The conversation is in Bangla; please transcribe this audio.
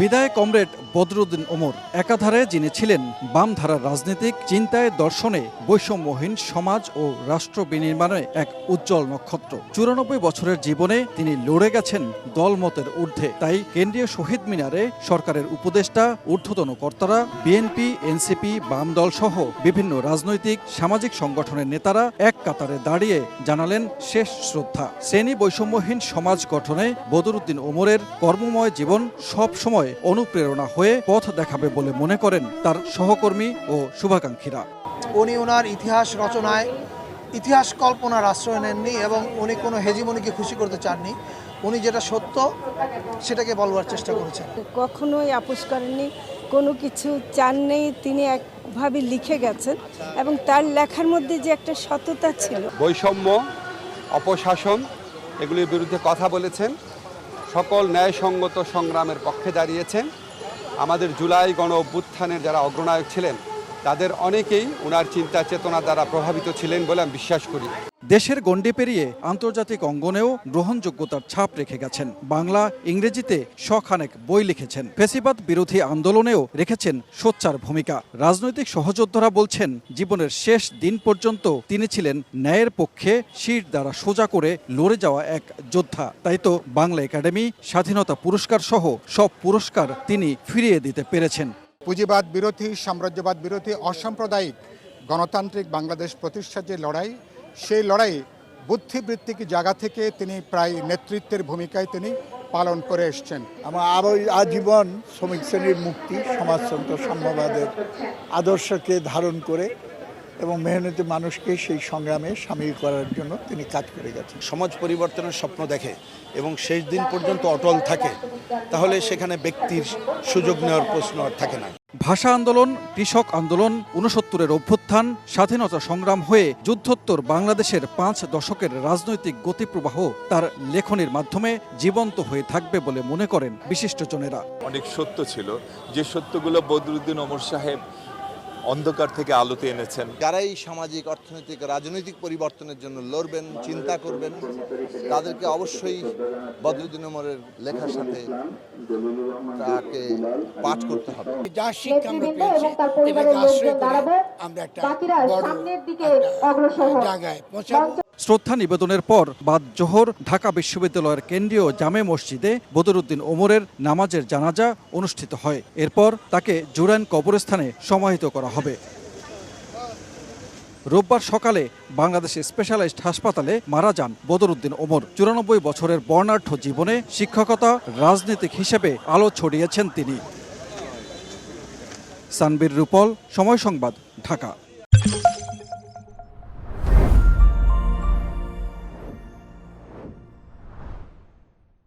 বিদায় কমরেড বদরুদ্দিন ওমর একাধারে যিনি ছিলেন বাম ধারার রাজনীতিক, চিন্তায় দর্শনে বৈষম্যহীন সমাজ ও রাষ্ট্র বিনির্মাণে এক উজ্জ্বল নক্ষত্র। চুরানব্বই বছরের জীবনে তিনি লড়ে গেছেন দলমতের ঊর্ধ্বে। তাই কেন্দ্রীয় শহীদ মিনারে সরকারের উপদেষ্টা, ঊর্ধ্বতন কর্তারা, বিএনপি, এনসিপি, বাম দল সহ বিভিন্ন রাজনৈতিক, সামাজিক সংগঠনের নেতারা এক কাতারে দাঁড়িয়ে জানালেন শেষ শ্রদ্ধা। শ্রেণি বৈষম্যহীন সমাজ গঠনে বদরুদ্দিন ওমরের কর্মময় জীবন সব সময় অনুপ্রেরণা হয়ে পথ দেখাবে বলে মনে করেন তার সহকর্মী ও শুভাকাঙ্ক্ষীরা। উনি ওনার ইতিহাস রচনায় ইতিহাস কল্পনার আশ্রয় নেননি এবং উনি কোনো হেজিমনিকে খুশি করতে চাননি। উনি যেটা সত্য সেটাকে বলবার চেষ্টা করেছেন। কখনোই আপোষ করেননি কোনো কিছু চান নেই তিনি একভাবে লিখে গেছেন এবং তার লেখার মধ্যে যে একটা সততা ছিল। বৈষম্য অপশাসন এগুলির বিরুদ্ধে কথা বলেছেন। সকল ন্যায়সঙ্গত সংগ্রামের পক্ষে দাঁড়িয়েছেন। আমাদের জুলাই গণ অভ্যুত্থানের যারা অগ্রনায়ক ছিলেন, তাদের অনেকেই ওনার চিন্তা চেতনা দ্বারা প্রভাবিত ছিলেন বলে আমি বিশ্বাস করি। দেশের গণ্ডি পেরিয়ে আন্তর্জাতিক অঙ্গনেও গ্রহণযোগ্যতার ছাপ রেখে গেছেন। বাংলা, ইংরেজিতে শখানেক বই লিখেছেন। ফেসিবাদ বিরোধী আন্দোলনেও রেখেছেন সোচ্চার ভূমিকা। রাজনৈতিক সহযোদ্ধারা বলছেন, জীবনের শেষ দিন পর্যন্ত তিনি ছিলেন ন্যায়ের পক্ষে শির দ্বারা সোজা করে লড়ে যাওয়া এক যোদ্ধা। তাই তো বাংলা একাডেমি, স্বাধীনতা পুরস্কার সহ সব পুরস্কার তিনি ফিরিয়ে দিতে পেরেছেন। পুঁজিবাদ বিরোধী, সাম্রাজ্যবাদ বিরোধী, অসাম্প্রদায়িক গণতান্ত্রিক বাংলাদেশ প্রতিষ্ঠার যে লড়াই সেই লড়াই বুদ্ধিবৃত্তিক জায়গা থেকে তিনি প্রায় নেতৃত্বের ভূমিকায় তিনি পালন করে এসছেন। আমার আরও আজীবন শ্রমিক শ্রেণির মুক্তি সমাজতন্ত্র সাম্যবাদের আদর্শকে ধারণ করে এবং মেহনতি মানুষকে সেই সংগ্রামে সামিল করার জন্য তিনি কাজ করে গেছেন। সমাজ পরিবর্তনের স্বপ্ন দেখে এবং শেষ দিন পর্যন্ত অটল থাকে তাহলে সেখানে ব্যক্তির সুযোগ নেওয়ার প্রশ্ন আর থাকে না। ভাষা আন্দোলন কৃষক আন্দোলন উনসত্তরের অভ্যুত্থান স্বাধীনতা সংগ্রাম হয়ে যুদ্ধোত্তর বাংলাদেশের পাঁচ দশকের রাজনৈতিক গতিপ্রবাহ তার লেখনির মাধ্যমে জীবন্ত হয়ে থাকবে বলে মনে করেন বিশিষ্টজনেরা অনেক সত্য ছিল। যে সত্যগুলো বদরুদ্দিন ওমর সাহেব অন্ধকার থেকে আলোতে এনেছেন। যারাই সামাজিক অর্থনৈতিক রাজনৈতিক পরিবর্তনের জন্য লড়বেন চিন্তা করবেন তাদেরকে অবশ্যই বদরুদ্দিন ওমরের লেখার সাথে তাকে পাঠ করতে হবে। যা শিক্ষা আমরা পেয়েছি এটাকে আশ্রয় করে আমরা একটা বড় একটা জায়গায় পৌঁছাবো। শ্রদ্ধা নিবেদনের পর বাদ জোহর ঢাকা বিশ্ববিদ্যালয়ের কেন্দ্রীয় জামে মসজিদে বদরুদ্দিন ওমরের নামাজের জানাজা অনুষ্ঠিত হয়। এরপর তাকে জুরাইন কবরস্থানে সমাহিত করা হবে। রোববার সকালে বাংলাদেশের স্পেশালাইজড হাসপাতালে মারা যান বদরুদ্দিন ওমর। চুরানব্বই বছরের বর্ণাঢ্য জীবনে শিক্ষকতা, রাজনীতিক হিসেবে আলো ছড়িয়েছেন তিনি। সানবীর রূপল, সময় সংবাদ, ঢাকা।